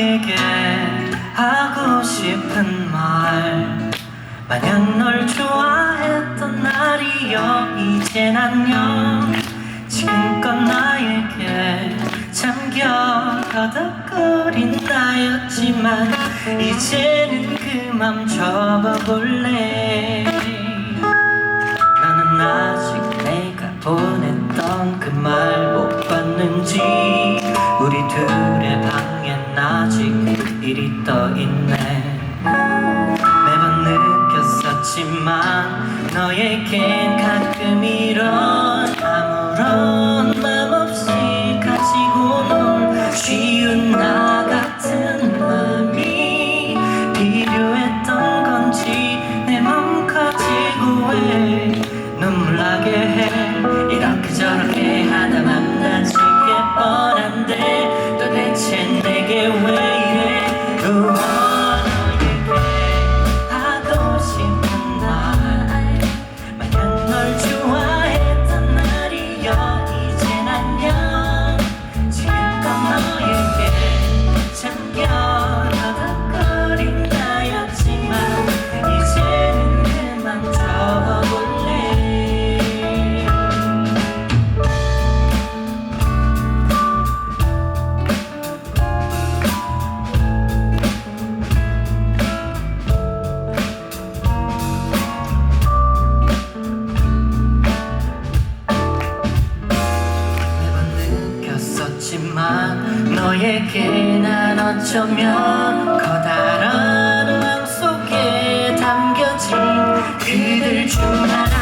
너에게 하고 싶은 말. 마냥 널 좋아했던 날이여 이젠 안녕 지금껏 나에게 잠겨 거덕거린 나였지만 이제는 그맘 접어볼래. 나는 아직 내가 보냈던 그 말 못 봤는지 떠있네. 매번 느꼈었지만 너에겐 가끔 이런 너에게 난 어쩌면 커다란 왕 속에 담겨진 그들 중 하나